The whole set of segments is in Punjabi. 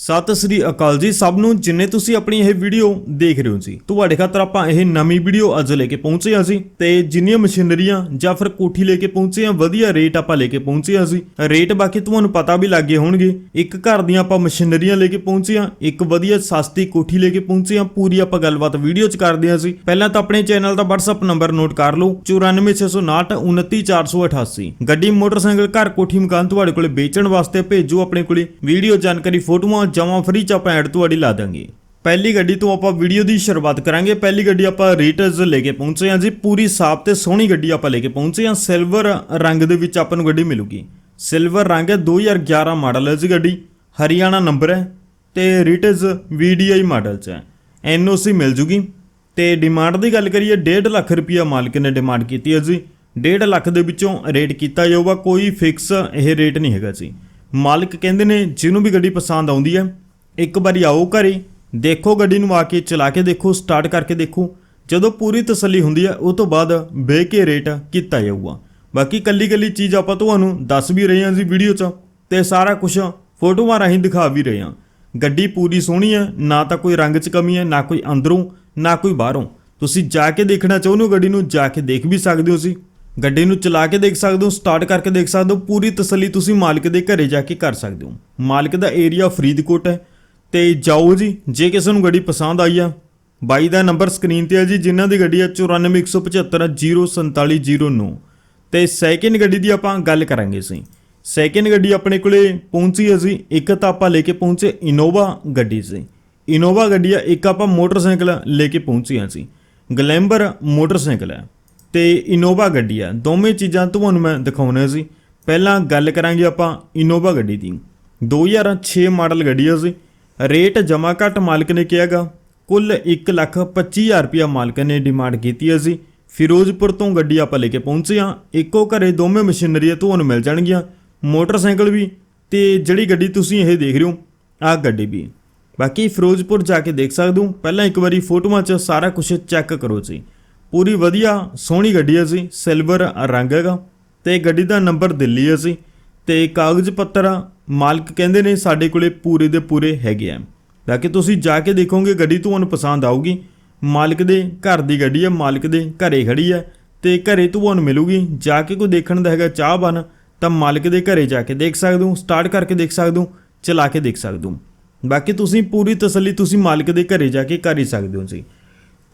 ਸਤਿ ਸ੍ਰੀ ਅਕਾਲ ਜੀ ਸਭ ਨੂੰ, ਜਿੰਨੇ ਤੁਸੀਂ ਆਪਣੀ ਇਹ ਵੀਡੀਓ ਦੇਖ ਰਹੇ ਹੋ ਜੀ, ਤੁਹਾਡੇ ਖਾਤਰ ਆਪਾਂ ਇਹ ਨਵੀਂ ਵੀਡੀਓ ਅੱਜ ਲੈ ਕੇ ਪਹੁੰਚੇ ਹਾਂ ਜੀ। ਤੇ ਜਿੰਨੀਆਂ ਮਸ਼ੀਨਰੀਆਂ ਜਾਂ ਫਿਰ ਕੋਠੀ ਲੈ ਕੇ ਪਹੁੰਚੇ ਹਾਂ, ਵਧੀਆ ਰੇਟ ਆਪਾਂ ਲੈ ਕੇ ਪਹੁੰਚੇ ਹਾਂ ਜੀ। ਰੇਟ ਬਾਕੀ ਤੁਹਾਨੂੰ ਪਤਾ ਵੀ ਲੱਗੇ ਹੋਣਗੇ। ਇੱਕ ਘਰ ਦੀਆਂ ਆਪਾਂ ਮਸ਼ੀਨਰੀਆਂ ਲੈ ਕੇ ਪਹੁੰਚੇ ਹਾਂ, ਇੱਕ ਵਧੀਆ ਸਸਤੀ ਕੋਠੀ ਲੈ ਕੇ ਪਹੁੰਚੇ ਹਾਂ, ਪੂਰੀ ਆਪਾਂ ਗੱਲਬਾਤ ਵੀਡੀਓ 'ਚ ਕਰਦੇ ਹਾਂ ਜੀ। ਪਹਿਲਾਂ ਤਾਂ ਆਪਣੇ ਚੈਨਲ ਦਾ WhatsApp ਨੰਬਰ ਨੋਟ ਕਰ ਲਓ 94659 29488 ਗੱਡੀ ਮੋਟਰਸਾਈਕਲ ਘਰ ਕੋਠੀ ਮਕਾਨ ਤੁਹਾਡੇ ਕੋਲੇ ਵੇਚਣ ਵਾਸਤੇ ਭੇਜੋ, ਆਪਣੇ ਕੋਲੇ ਵੀਡੀਓ, ਜਾਣਕਾਰੀ, ਫੋਟੋਆਂ ਜਮਾ ਫ੍ਰੀ ਚ ਆਪਾਂ ਐਡ ਤੁਹਾਡੀ ਲਾ ਦਾਂਗੇ ਪਹਿਲੀ ਗੱਡੀ ਤੋਂ ਆਪਾਂ ਵੀਡੀਓ ਦੀ ਸ਼ੁਰੂਆਤ ਕਰਾਂਗੇ। ਪਹਿਲੀ ਗੱਡੀ ਆਪਾਂ ਰੀਟਰਸ ਲੈ ਕੇ ਪਹੁੰਚੇ ਹਾਂ ਜੀ। ਪੂਰੀ ਸਾਫ਼ ਤੇ ਸੋਹਣੀ ਗੱਡੀ ਆਪਾਂ ਲੈ ਕੇ ਪਹੁੰਚੇ ਹਾਂ। ਸਿਲਵਰ ਰੰਗ ਦੇ ਵਿੱਚ ਆਪਾਂ ਨੂੰ ਗੱਡੀ ਮਿਲੂਗੀ। ਸਿਲਵਰ ਰੰਗ ਹੈ 2011 ਮਾਡਲ ਹੈ ਜੀ ਗੱਡੀ। ਹਰਿਆਣਾ ਨੰਬਰ ਹੈ ਤੇ ਰੀਟਰਸ VDI ਮਾਡਲ ਚ ਹੈ। NOC ਮਿਲ ਜੂਗੀ। ਤੇ ਡਿਮਾਂਡ ਦੀ ਗੱਲ ਕਰੀਏ 1.5 ਲੱਖ ਰੁਪਿਆ ਮਾਲਕ ਨੇ ਡਿਮਾਂਡ ਕੀਤੀ ਹੈ ਜੀ। 1.5 ਲੱਖ ਦੇ ਵਿੱਚੋਂ ਰੇਟ ਕੀਤਾ ਜਾਊਗਾ। ਕੋਈ ਫਿਕਸ ਇਹ ਰੇਟ ਨਹੀਂ ਹੈਗਾ ਜੀ। ਮਾਲਕ ਕਹਿੰਦੇ ਨੇ, ਜਿਹਨੂੰ ਵੀ ਗੱਡੀ ਪਸੰਦ ਆਉਂਦੀ ਹੈ, ਇੱਕ ਵਾਰੀ ਆਓ ਘਰੇ, ਦੇਖੋ ਗੱਡੀ ਨੂੰ ਆ ਕੇ ਚਲਾ ਕੇ ਦੇਖੋ ਸਟਾਰਟ ਕਰਕੇ ਦੇਖੋ। ਜਦੋਂ ਪੂਰੀ ਤਸੱਲੀ ਹੁੰਦੀ ਹੈ, ਉਹ ਤੋਂ ਬਾਅਦ ਬਹਿ ਕੇ ਰੇਟ ਕੀਤਾ ਜਾਊਗਾ। ਬਾਕੀ ਕੱਲੀ ਕੱਲੀ ਚੀਜ਼ ਆਪਾਂ ਤੁਹਾਨੂੰ ਦੱਸ ਵੀ ਰਹੇ ਹਾਂ ਜੀ ਵੀਡੀਓ 'ਚ, ਤੇ ਸਾਰਾ ਕੁਝ ਫੋਟੋਆਂ ਰਾਹੀਂ ਦਿਖਾ ਵੀ ਰਹੇ ਹਾਂ। ਗੱਡੀ ਪੂਰੀ ਸੋਹਣੀ ਹੈ, ਨਾ ਤਾਂ ਕੋਈ ਰੰਗ 'ਚ ਕਮੀ ਹੈ, ਨਾ ਕੋਈ ਅੰਦਰੋਂ, ਨਾ ਕੋਈ ਬਾਹਰੋਂ। ਤੁਸੀਂ ਜਾ ਕੇ ਦੇਖਣਾ ਚਾਹੁੰਦੇ ਹੋ, ਗੱਡੀ ਨੂੰ ਜਾ ਕੇ ਦੇਖ ਵੀ ਸਕਦੇ ਹੋ ਸੀ ਗੱਡੀ ਨੂੰ ਚਲਾ ਕੇ ਦੇਖ ਸਕਦੇ ਹੋ ਸਟਾਰਟ ਕਰਕੇ ਦੇਖ ਸਕਦੇ ਹੋ, ਪੂਰੀ ਤਸੱਲੀ ਤੁਸੀਂ ਮਾਲਕ ਦੇ ਘਰੇ ਜਾ ਕੇ ਕਰ ਸਕਦੇ ਹੋ। ਮਾਲਕ ਦਾ ਏਰੀਆ ਫਰੀਦਕੋਟ ਹੈ। ਤੇ ਜਾਓ ਜੀ, ਜੇ ਕਿਸੇ ਨੂੰ ਗੱਡੀ ਪਸੰਦ ਆਈ ਆ, ਬਾਈ ਦਾ ਨੰਬਰ ਸਕਰੀਨ ਤੇ ਆ ਜੀ, ਜਿਨ੍ਹਾਂ ਦੀ ਗੱਡੀ ਹੈ 9417504709 ਤੇ ਸੈਕਿੰਡ ਗੱਡੀ ਦੀ ਆਪਾਂ ਗੱਲ ਕਰਾਂਗੇ ਸੀ ਸੈਕਿੰਡ ਗੱਡੀ ਆਪਣੇ ਕੋਲੇ ਪਹੁੰਚੀ ਹੈ ਜੀ, ਇੱਕ ਤਾਂ ਆਪਾਂ ਲੈ ਕੇ ਪਹੁੰਚੇ ਇਨੋਵਾ ਗੱਡੀ ਸੀ ਇਨੋਵਾ ਗੱਡੀ ਆ, ਇੱਕ ਆਪਾਂ ਮੋਟਰਸਾਈਕਲ ਲੈ ਕੇ ਪਹੁੰਚੀ ਹਾਂ ਸੀ ਗਲੈਂਬਰ ਮੋਟਰਸਾਈਕਲ ਹੈ। ਤੇ ਇਨੋਵਾ ਗੱਡੀ ਆ। ਦੋਵੇਂ ਚੀਜ਼ਾਂ ਤੁਹਾਨੂੰ ਮੈਂ ਦਿਖਾਉਣਾ ਸੀ। ਪਹਿਲਾਂ ਗੱਲ ਕਰਾਂਗੇ ਆਪਾਂ ਇਨੋਵਾ ਗੱਡੀ ਦੀ। 2006 ਮਾਡਲ ਗੱਡੀ ਆ ਸੀ। ਰੇਟ ਜਮਾ ਘੱਟ ਮਾਲਕ ਨੇ ਕਿਹਾਗਾ। ਕੁੱਲ 125000 ਰੁਪਇਆ ਮਾਲਕ ਨੇ ਡਿਮਾਂਡ ਕੀਤੀ ਹੈ ਸੀ। ਫਿਰੋਜ਼ਪੁਰ ਤੋਂ ਗੱਡੀ ਆਪਾਂ ਲੈ ਕੇ ਪਹੁੰਚੇ ਹਾਂ। ਇੱਕੋ ਘਰੇ ਦੋਵੇਂ ਮਸ਼ੀਨਰੀਆਂ ਤੁਹਾਨੂੰ ਮਿਲ ਜਾਣਗੀਆਂ। ਮੋਟਰਸਾਈਕਲ ਵੀ ਤੇ ਜਿਹੜੀ ਗੱਡੀ ਤੁਸੀਂ ਇਹ ਦੇਖ ਰਹੇ ਹੋ, ਆਹ ਗੱਡੀ ਵੀ। ਬਾਕੀ ਫਿਰੋਜ਼ਪੁਰ ਜਾ ਕੇ ਦੇਖ ਸਕਦੇ ਹੋ। ਪਹਿਲਾਂ ਇੱਕ ਵਾਰੀ ਫੋਟੋਆਂ 'ਚ ਸਾਰਾ ਕੁਝ ਚੈੱਕ ਕਰੋ ਜੀ। ਪੂਰੀ ਵਧੀਆ ਸੋਹਣੀ ਗੱਡੀ ਹੈ ਜੀ ਸਿਲਵਰ ਰੰਗ ਹੈਗਾ। ਤੇ ਗੱਡੀ ਦਾ ਨੰਬਰ ਦਿੱਲੀ ਹੈ ਜੀ। ਤੇ ਕਾਗਜ਼ ਪੱਤਰ ਮਾਲਕ ਕਹਿੰਦੇ ਨੇ ਸਾਡੇ ਕੋਲੇ ਪੂਰੇ ਦੇ ਪੂਰੇ ਹੈਗੇ ਆ। ਬਾਕੀ ਤੁਸੀਂ ਜਾ ਕੇ ਦੇਖੋਗੇ, ਗੱਡੀ ਤੁਹਾਨੂੰ ਪਸੰਦ ਆਊਗੀ। ਮਾਲਕ ਦੇ ਘਰ ਦੀ ਗੱਡੀ ਹੈ ਮਾਲਕ ਦੇ ਘਰੇ ਖੜੀ ਹੈ ਤੇ ਘਰੇ ਤੁਹਾਨੂੰ ਮਿਲੂਗੀ। ਜਾ ਕੇ ਕੋਈ ਦੇਖਣ ਦਾ ਹੈਗਾ ਚਾਹ ਬਨ ਤਾਂ ਮਾਲਕ ਦੇ ਘਰੇ ਜਾ ਕੇ ਦੇਖ ਸਕਦੇ ਹੋ। ਸਟਾਰਟ ਕਰਕੇ ਦੇਖ ਸਕਦੇ ਹੋ, ਚਲਾ ਕੇ ਦੇਖ ਸਕਦੇ ਹੋ। ਬਾਕੀ ਤੁਸੀਂ ਪੂਰੀ ਤਸੱਲੀ ਤੁਸੀਂ ਮਾਲਕ ਦੇ ਘਰੇ ਜਾ ਕੇ ਕਰ ਹੀ ਸਕਦੇ ਹੋ ਜੀ।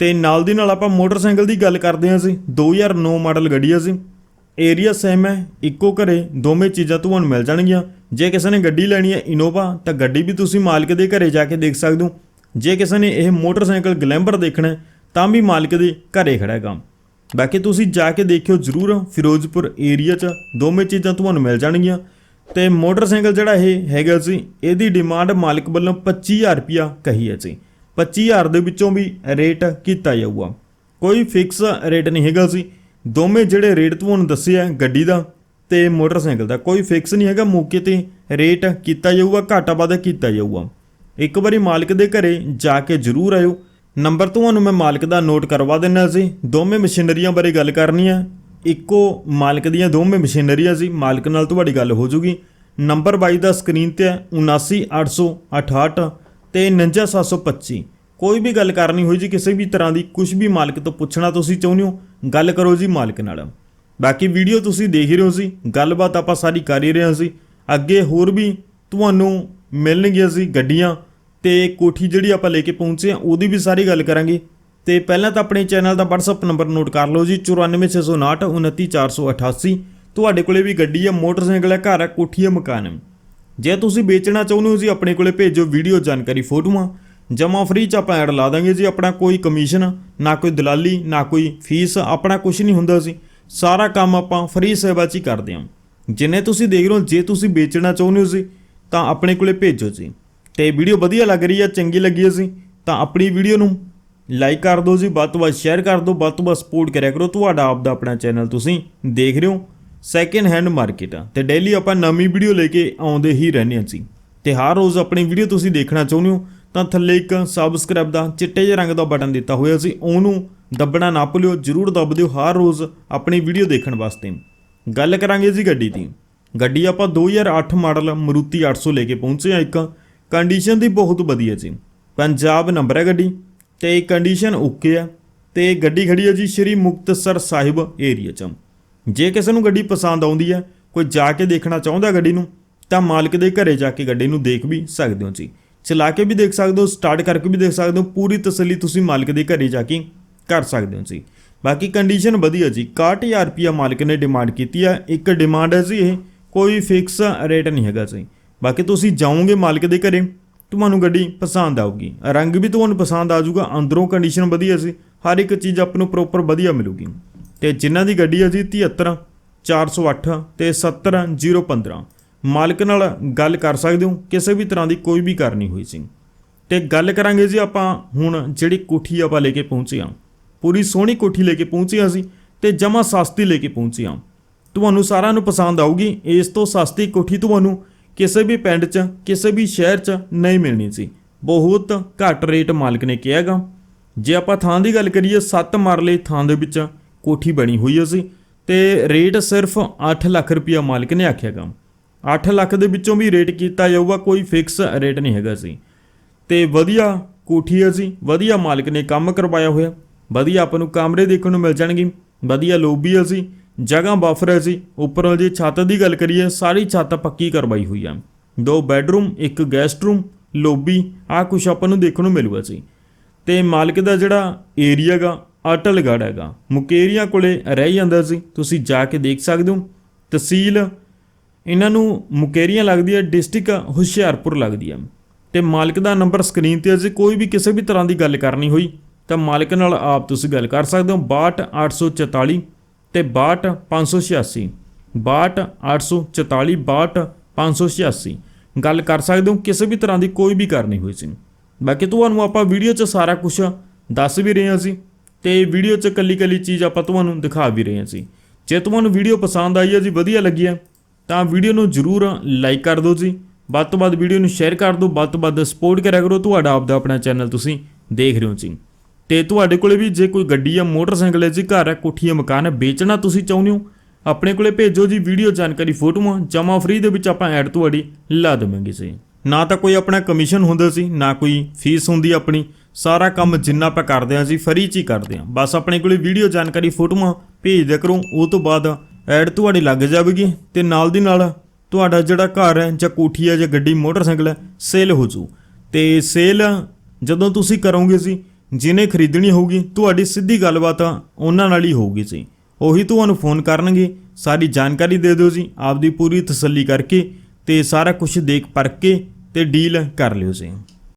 ਤੇ ਨਾਲ ਦੀ ਨਾਲ ਆਪਾਂ ਮੋਟਰਸਾਈਕਲ ਦੀ ਗੱਲ ਕਰਦੇ ਹਾਂ ਸੀ 2009 ਮਾਡਲ ਗੱਡੀ ਆ ਸੀ। ਏਰੀਆ ਸੇਮ ਹੈ, ਇੱਕੋ ਘਰੇ ਦੋਵੇਂ ਚੀਜ਼ਾਂ ਤੁਹਾਨੂੰ ਮਿਲ ਜਾਣਗੀਆਂ। ਜੇ ਕਿਸੇ ਨੇ ਗੱਡੀ ਲੈਣੀ ਹੈ ਇਨੋਵਾ ਤਾਂ ਗੱਡੀ ਵੀ ਤੁਸੀਂ ਮਾਲਕ ਦੇ ਘਰੇ ਜਾ ਕੇ ਦੇਖ ਸਕਦੇ ਹੋ। ਜੇ ਕਿਸੇ ਨੇ ਇਹ ਮੋਟਰਸਾਈਕਲ ਗਲੈਂਬਰ ਦੇਖਣਾ ਤਾਂ ਵੀ ਮਾਲਕ ਦੇ ਘਰੇ ਖੜਾ ਹੈਗਾ ਬਾਕੀ ਤੁਸੀਂ ਜਾ ਕੇ ਦੇਖਿਓ ਜ਼ਰੂਰ, ਫਿਰੋਜ਼ਪੁਰ ਏਰੀਆ 'ਚ ਦੋਵੇਂ ਚੀਜ਼ਾਂ ਤੁਹਾਨੂੰ ਮਿਲ ਜਾਣਗੀਆਂ। ਤੇ ਮੋਟਰਸਾਈਕਲ ਜਿਹੜਾ ਇਹ ਹੈਗਾ ਸੀ, ਇਹਦੀ ਡਿਮਾਂਡ ਮਾਲਕ ਵੱਲੋਂ 25000 ਰੁਪਿਆ ਕਹੀ ਹੈ ਜੀ। 25000 ਦੇ ਵਿੱਚੋਂ ਵੀ ਰੇਟ ਕੀਤਾ ਜਾਊਗਾ। ਕੋਈ ਫਿਕਸ ਰੇਟ ਨਹੀਂ ਹੈਗਾ ਸੀ। ਦੋਵੇਂ ਜਿਹੜੇ ਰੇਟ ਤੁਹਾਨੂੰ ਦੱਸਿਆ, ਗੱਡੀ ਦਾ ਤੇ ਮੋਟਰਸਾਈਕਲ ਦਾ, ਕੋਈ ਫਿਕਸ ਨਹੀਂ ਹੈਗਾ। ਮੌਕੇ ਤੇ ਰੇਟ ਕੀਤਾ ਜਾਊਗਾ, ਘਾਟਾ ਵਾਧਾ ਕੀਤਾ ਜਾਊਗਾ। ਇੱਕ ਵਾਰੀ ਮਾਲਕ ਦੇ ਘਰੇ ਜਾ ਕੇ ਜ਼ਰੂਰ ਆਇਓ। ਨੰਬਰ ਤੁਹਾਨੂੰ ਮੈਂ ਮਾਲਕ ਦਾ ਨੋਟ ਕਰਵਾ ਦਿੰਨਾ ਸੀ। ਦੋਵੇਂ ਮਸ਼ੀਨਰੀਆਂ ਬਾਰੇ ਗੱਲ ਕਰਨੀ ਹੈ ਇੱਕੋ ਮਾਲਕ ਦੀਆਂ ਦੋਵੇਂ ਮਸ਼ੀਨਰੀਆਂ ਸੀ। ਮਾਲਕ ਨਾਲ ਤੁਹਾਡੀ ਗੱਲ ਹੋ ਜੂਗੀ। ਨੰਬਰ 22 ਦਾ ਸਕਰੀਨ ਤੇ ਹੈ 79868 ਤੇ 59725 ਕੋਈ ਵੀ ਗੱਲ ਕਰਨੀ ਹੋਈ ਜੀ ਕਿਸੇ ਵੀ ਤਰ੍ਹਾਂ ਦੀ ਕੁਝ ਵੀ ਮਾਲਕ ਤੋਂ ਪੁੱਛਣਾ ਤੁਸੀਂ ਚਾਹੁੰਦੇ ਹੋ, ਗੱਲ ਕਰੋ ਜੀ ਮਾਲਕ ਨਾਲ। ਬਾਕੀ ਵੀਡੀਓ ਤੁਸੀਂ ਦੇਖ ਹੀ ਰਹੇ ਹੋ ਸੀ ਗੱਲਬਾਤ ਆਪਾਂ ਸਾਰੀ ਕਰ ਹੀ ਰਹੇ ਹਾਂ ਸੀ ਅੱਗੇ ਹੋਰ ਵੀ ਤੁਹਾਨੂੰ ਮਿਲਣਗੀਆਂ ਸੀ ਗੱਡੀਆਂ ਤੇ ਕੋਠੀ ਜਿਹੜੀ ਆਪਾਂ ਲੈ ਕੇ ਪਹੁੰਚੇ ਆ ਉਹਦੀ ਵੀ ਸਾਰੀ ਗੱਲ ਕਰਾਂਗੇ। ਤੇ ਪਹਿਲਾਂ ਤਾਂ ਆਪਣੇ ਚੈਨਲ ਦਾ WhatsApp ਨੰਬਰ ਨੋਟ ਕਰ ਲਓ ਜੀ 94659 29488 ਤੁਹਾਡੇ ਕੋਲੇ ਵੀ ਗੱਡੀ ਹੈ, ਮੋਟਰਸਾਈਕਲ ਹੈ, ਘਰ ਹੈ, ਕੋਠੀ ਹੈ, ਮਕਾਨ ਹੈ। ਜੇ ਤੁਸੀਂ ਵੇਚਣਾ ਚਾਹੁੰਦੇ ਹੋ ਜੀ, ਆਪਣੇ ਕੋਲੇ ਭੇਜੋ ਵੀਡੀਓ ਜਾਣਕਾਰੀ ਫੋਟੋਆਂ। ਜਮਾ ਫ੍ਰੀ ਚ ਆਪਾਂ ਐਡ ਲਾ ਦਾਂਗੇ ਜੀ, ਆਪਣਾ ਕੋਈ ਕਮਿਸ਼ਨ ਨਾ ਕੋਈ ਦਲਾਲੀ, ਨਾ ਕੋਈ ਫੀਸ ਆਪਣਾ ਕੁਝ ਨਹੀਂ ਹੁੰਦਾ ਸੀ ਸਾਰਾ ਕੰਮ ਆਪਾਂ ਫ੍ਰੀ ਸੇਵਾ ਚ ਹੀ ਕਰਦੇ ਹਾਂ। ਜਿੰਨੇ ਤੁਸੀਂ ਦੇਖ ਰਹੇ ਹੋ, ਜੇ ਤੁਸੀਂ ਵੇਚਣਾ ਚਾਹੁੰਦੇ ਹੋ ਜੀ, ਤਾਂ ਆਪਣੇ ਕੋਲੇ ਭੇਜੋ ਜੀ। ਤੇ ਵੀਡੀਓ ਵਧੀਆ ਲੱਗ ਰਹੀ ਹੈ, ਚੰਗੀ ਲੱਗੀ ਹੈ ਜੀ, ਤਾਂ ਆਪਣੀ ਵੀਡੀਓ ਨੂੰ ਲਾਈਕ ਕਰ ਦਿਓ ਜੀ, ਵੱਧ ਤੋਂ ਵੱਧ ਸ਼ੇਅਰ ਕਰ ਦਿਓ, ਵੱਧ ਤੋਂ ਵੱਧ ਸਪੋਰਟ ਕਰਿਆ ਕਰੋ। ਤੁਹਾਡਾ ਆਪ ਦਾ ਆਪਣਾ ਚੈਨਲ ਤੁਸੀਂ ਦੇਖ ਰਹੇ ਹੋ। ਸੈਕਿੰਡ ਹੈਂਡ ਮਾਰਕੀਟ ਆ। ਤੇ ਡੇਲੀ ਆਪਾਂ ਨਵੀਂ ਵੀਡੀਓ ਲੈ ਕੇ ਆਉਂਦੇ ਹੀ ਰਹਿੰਦੇ ਹਾਂ ਜੀ ਤੇ ਹਰ ਰੋਜ਼ ਆਪਣੀ ਵੀਡੀਓ ਤੁਸੀਂ ਦੇਖਣਾ ਚਾਹੁੰਦੇ ਹੋ, ਤਾਂ ਥੱਲੇ ਇੱਕ ਸਬਸਕ੍ਰਾਈਬ ਦਾ ਚਿੱਟੇ ਜਿਹੇ ਰੰਗ ਦਾ ਬਟਨ ਦਿੱਤਾ ਹੋਇਆ ਸੀ। ਉਹਨੂੰ ਦੱਬਣਾ ਨਾ ਭੁੱਲਿਓ, ਜਰੂਰ ਦੱਬ ਦਿਓ ਹਰ ਰੋਜ਼ ਆਪਣੀ ਵੀਡੀਓ ਦੇਖਣ ਵਾਸਤੇ। ਗੱਲ ਕਰਾਂਗੇ ਜੀ ਗੱਡੀ ਦੀ। ਗੱਡੀ ਆਪਾਂ 2008 ਮਾਡਲ ਮਰੂਤੀ 800 ਲੈ ਕੇ ਪਹੁੰਚੇ ਆ ਇੱਕ। ਕੰਡੀਸ਼ਨ ਦੀ ਬਹੁਤ ਵਧੀਆ ਜੀ। ਪੰਜਾਬ ਨੰਬਰ ਹੈ ਗੱਡੀ। ਤੇ ਕੰਡੀਸ਼ਨ ਓਕੇ ਆ। ਤੇ ਗੱਡੀ ਖੜੀ ਹੈ ਜੀ ਸ਼੍ਰੀ ਮੁਕਤਸਰ ਸਾਹਿਬ ਏਰੀਆ 'ਚ। ਜੇ ਕਿਸੇ ਨੂੰ ਗੱਡੀ ਪਸੰਦ ਆਉਂਦੀ ਹੈ, ਕੋਈ ਜਾ ਕੇ ਦੇਖਣਾ ਚਾਹੁੰਦਾ ਗੱਡੀ ਨੂੰ, ਤਾਂ ਮਾਲਕ ਦੇ ਘਰੇ ਜਾ ਕੇ ਗੱਡੀ ਨੂੰ ਦੇਖ ਵੀ ਸਕਦੇ ਹੋ ਜੀ। ਚਲਾ ਕੇ ਵੀ ਦੇਖ ਸਕਦੇ ਹੋ, ਸਟਾਰਟ ਕਰਕੇ ਵੀ ਦੇਖ ਸਕਦੇ ਹੋ, ਪੂਰੀ ਤਸੱਲੀ ਤੁਸੀਂ ਮਾਲਕ ਦੇ ਘਰੇ ਜਾ ਕੇ ਕਰ ਸਕਦੇ ਹੋ ਜੀ। ਬਾਕੀ ਕੰਡੀਸ਼ਨ ਵਧੀਆ ਜੀ 61000 ਰੁਪਿਆ ਮਾਲਕ ਨੇ ਡਿਮਾਂਡ ਕੀਤੀ ਹੈ ਇੱਕ ਡਿਮਾਂਡ ਹੈ ਜੀ ਇਹ, ਕੋਈ ਫਿਕਸ ਰੇਟ ਨਹੀਂ ਹੈਗਾ ਜੀ। ਬਾਕੀ ਤੁਸੀਂ ਜਾਓਗੇ ਮਾਲਕ ਦੇ ਘਰੇ, ਤੁਹਾਨੂੰ ਗੱਡੀ ਪਸੰਦ ਆਊਗੀ। ਰੰਗ ਵੀ ਤੁਹਾਨੂੰ ਪਸੰਦ ਆ ਜਾਊਗਾ, ਅੰਦਰੋਂ ਕੰਡੀਸ਼ਨ ਵਧੀਆ ਸੀ ਹਰ ਇੱਕ ਚੀਜ਼ ਆਪ ਨੂੰ ਪ੍ਰੋਪਰ ਵਧੀਆ ਮਿਲੂਗੀ। ਤੇ ਜਿਨ੍ਹਾਂ ਦੀ ਗੱਡੀ ਹੈ ਜੀ 73 408 ਤੇ 70015 ਮਾਲਕ ਨਾਲ ਗੱਲ ਕਰ ਸਕਦੇ ਹੋ, ਕਿਸੇ ਵੀ ਤਰ੍ਹਾਂ ਦੀ ਕੋਈ ਵੀ ਕਰਨੀ ਹੋਈ ਸੀ। ਤੇ ਗੱਲ ਕਰਾਂਗੇ ਜੀ ਆਪਾਂ ਹੁਣ ਜਿਹੜੀ ਕੋਠੀ ਆਪਾਂ ਲੈ ਕੇ ਪਹੁੰਚੇ ਹਾਂ। ਪੂਰੀ ਸੋਹਣੀ ਕੋਠੀ ਲੈ ਕੇ ਪਹੁੰਚੇ ਹਾਂ ਸੀ ਤੇ ਜਮਾ ਸਸਤੀ ਲੈ ਕੇ ਪਹੁੰਚੇ ਹਾਂ। ਤੁਹਾਨੂੰ ਸਾਰਿਆਂ ਨੂੰ ਪਸੰਦ ਆਊਗੀ, ਇਸ ਤੋਂ ਸਸਤੀ ਕੋਠੀ ਤੁਹਾਨੂੰ ਕਿਸੇ ਵੀ ਪਿੰਡ 'ਚ, ਕਿਸੇ ਵੀ ਸ਼ਹਿਰ 'ਚ ਨਹੀਂ ਮਿਲਣੀ ਸੀ। ਬਹੁਤ ਘੱਟ ਰੇਟ ਮਾਲਕ ਨੇ ਕਿਹਾਗਾ। ਜੇ ਆਪਾਂ ਥਾਂ ਦੀ ਗੱਲ ਕਰੀਏ 7 ਮਰਲੇ ਥਾਂ ਦੇ ਵਿੱਚ ਕੋਠੀ ਬਣੀ ਹੋਈ ਹੈ ਸੀ ਤੇ ਰੇਟ ਸਿਰਫ 8 ਲੱਖ ਰੁਪਇਆ ਮਾਲਕ ਨੇ ਆਖਿਆ ਗਾ 8 ਲੱਖ ਦੇ ਵਿੱਚੋਂ ਵੀ ਰੇਟ ਕੀਤਾ ਜਾਊਗਾ, ਕੋਈ ਫਿਕਸ ਰੇਟ ਨਹੀਂ ਹੈਗਾ ਸੀ। ਤੇ ਵਧੀਆ ਕੋਠੀ ਹੈ ਜੀ ਵਧੀਆ ਮਾਲਕ ਨੇ ਕੰਮ ਕਰਵਾਇਆ ਹੋਇਆ। ਵਧੀਆ ਆਪਾਂ ਨੂੰ ਕਮਰੇ ਦੇਖਣ ਨੂੰ ਮਿਲ ਜਾਣਗੇ। ਵਧੀਆ ਲੋਬੀ ਹੈ ਜੀ ਜਗ੍ਹਾ ਬਫਰ ਹੈ ਜੀ ਉੱਪਰੋਂ ਜੇ ਛੱਤ ਦੀ ਗੱਲ ਕਰੀਏ, ਸਾਰੀ ਛੱਤ ਪੱਕੀ ਕਰਵਾਈ ਹੋਈ ਆ। ਦੋ ਬੈੱਡਰੂਮ ਇੱਕ ਗੈਸਟ ਰੂਮ ਲੋਬੀ ਆ ਕੁਛ ਆਪਾਂ ਨੂੰ ਦੇਖਣ ਨੂੰ ਮਿਲੂਗਾ ਜੀ ਤੇ ਮਾਲਕ ਦਾ ਜਿਹੜਾ ਏਰੀਆ ਗਾ ਅਟਲਗੜ੍ਹ ਹੈਗਾ। ਮੁਕੇਰੀਆਂ ਕੋਲੇ ਰਹਿ ਜਾਂਦਾ ਸੀ। ਤੁਸੀਂ ਜਾ ਕੇ ਦੇਖ ਸਕਦੇ ਹੋ। ਤਹਿਸੀਲ ਇਹਨਾਂ ਨੂੰ ਮੁਕੇਰੀਆਂ ਲੱਗਦੀ ਹੈ, ਡਿਸਟ੍ਰਿਕਟ ਹੁਸ਼ਿਆਰਪੁਰ ਲੱਗਦੀ ਹੈ। ਤੇ ਮਾਲਕ ਦਾ ਨੰਬਰ ਸਕਰੀਨ ਤੇ ਅਸੀਂ ਕੋਈ ਵੀ ਕਿਸੇ ਵੀ ਤਰ੍ਹਾਂ ਦੀ ਗੱਲ ਕਰਨੀ ਹੋਈ, ਤਾਂ ਮਾਲਕ ਨਾਲ ਆਪ ਤੁਸੀਂ ਗੱਲ ਕਰ ਸਕਦੇ ਹੋ। 62844 ਤੇ 62586 62844 62586 ਗੱਲ ਕਰ ਸਕਦੇ ਹੋ। ਕਿਸੇ ਵੀ ਤਰ੍ਹਾਂ ਦੀ ਕੋਈ ਵੀ ਕਰਨੀ ਹੋਈ ਸੀ। ਬਾਕੀ ਤੁਹਾਨੂੰ ਆਪਾਂ ਵੀਡੀਓ 'ਚ ਸਾਰਾ ਕੁਝ ਦੱਸ ਵੀ ਰਹੇ ਹਾਂ ਸੀ ਤੇ ਵੀਡੀਓ 'ਚ ਕੱਲੀ ਕੱਲੀ ਚੀਜ਼ ਆਪਾਂ ਤੁਹਾਨੂੰ ਦਿਖਾ ਵੀ ਰਹੇ ਹਾਂ ਜੀ। ਜੇ ਤੁਹਾਨੂੰ ਵੀਡੀਓ ਪਸੰਦ ਆਈ ਹੈ ਜੀ, ਵਧੀਆ ਲੱਗੀ ਹੈ, ਤਾਂ ਵੀਡੀਓ ਨੂੰ ਜਰੂਰ ਲਾਈਕ ਕਰ ਦਿਓ ਜੀ। ਵੱਧ ਤੋਂ ਵੱਧ ਵੀਡੀਓ ਨੂੰ ਸ਼ੇਅਰ ਕਰ ਦਿਓ, ਵੱਧ ਤੋਂ ਵੱਧ ਸਪੋਰਟ ਕਰਿਆ ਕਰੋ। ਤੁਹਾਡਾ ਆਪਦਾ ਆਪਣਾ ਚੈਨਲ ਤੁਸੀਂ ਦੇਖ ਰਹੇ ਹੋ ਜੀ। ਤੇ ਤੁਹਾਡੇ ਕੋਲੇ ਵੀ ਜੇ ਕੋਈ ਗੱਡੀ ਜਾਂ ਮੋਟਰਸਾਈਕਲ ਹੈ ਜੀ, ਘਰ ਹੈ, ਕੋਠੀ ਜਾਂ ਮਕਾਨ ਹੈ, ਵੇਚਣਾ ਤੁਸੀਂ ਚਾਹੁੰਦੇ ਹੋ, ਆਪਣੇ ਕੋਲੇ ਭੇਜੋ ਜੀ ਵੀਡੀਓ ਜਾਣਕਾਰੀ ਫੋਟੋਆਂ ਜਮਾ ਫ੍ਰੀ ਦੇ ਵਿੱਚ ਆਪਾਂ ਐਡ ਤੁਹਾਡੀ ਲਾ ਦੇਵਾਂਗੇ ਜੀ। ਨਾ ਤਾਂ ਕੋਈ ਆਪਣਾ ਕਮਿਸ਼ਨ ਹੁੰਦਾ ਸੀ ਨਾ ਕੋਈ ਫੀਸ ਹੁੰਦੀ ਆਪਣੀ। ਸਾਰਾ ਕੰਮ ਜਿੰਨਾ ਆਪਾਂ ਕਰਦੇ ਹਾਂ ਜੀ ਫਰੀ ਚ ਹੀ ਕਰਦੇ ਹਾਂ। ਬਸ ਆਪਣੇ ਕੋਲੇ ਵੀਡੀਓ ਜਾਣਕਾਰੀ, ਫੋਟੋਆਂ ਭੇਜ ਦਿਆ ਕਰੋ, ਉਹ ਤੋਂ ਬਾਅਦ ਐਡ ਤੁਹਾਡੀ ਲੱਗ ਜਾਵੇਗੀ ਤੇ ਨਾਲ ਦੀ ਨਾਲ ਤੁਹਾਡਾ ਜਿਹੜਾ ਘਰ ਹੈ ਜਾਂ ਕੋਠੀ ਹੈ ਜਾਂ ਗੱਡੀ, ਮੋਟਰਸਾਈਕਲ ਹੈ, ਸੇਲ ਹੋ ਜੂ ਤੇ ਸੇਲ ਜਦੋਂ ਤੁਸੀਂ ਕਰੋਗੇ ਜੀ, ਜਿਹਨੇ ਖਰੀਦਣੀ ਹੋਊਗੀ, ਤੁਹਾਡੀ ਸਿੱਧੀ ਗੱਲਬਾਤ ਉਹਨਾਂ ਨਾਲ ਹੀ ਹੋਊਗੀ ਜੀ। ਉਹੀ ਤੁਹਾਨੂੰ ਫੋਨ ਕਰਨਗੇ, ਸਾਰੀ ਜਾਣਕਾਰੀ ਦੇ ਦਿਓ ਜੀ, ਆਪਦੀ ਪੂਰੀ ਤਸੱਲੀ ਕਰਕੇ ਤੇ ਸਾਰਾ ਕੁਝ ਦੇਖ ਪਰਖ ਕੇ ਤੇ ਡੀਲ ਕਰ ਲਿਓ ਜੀ।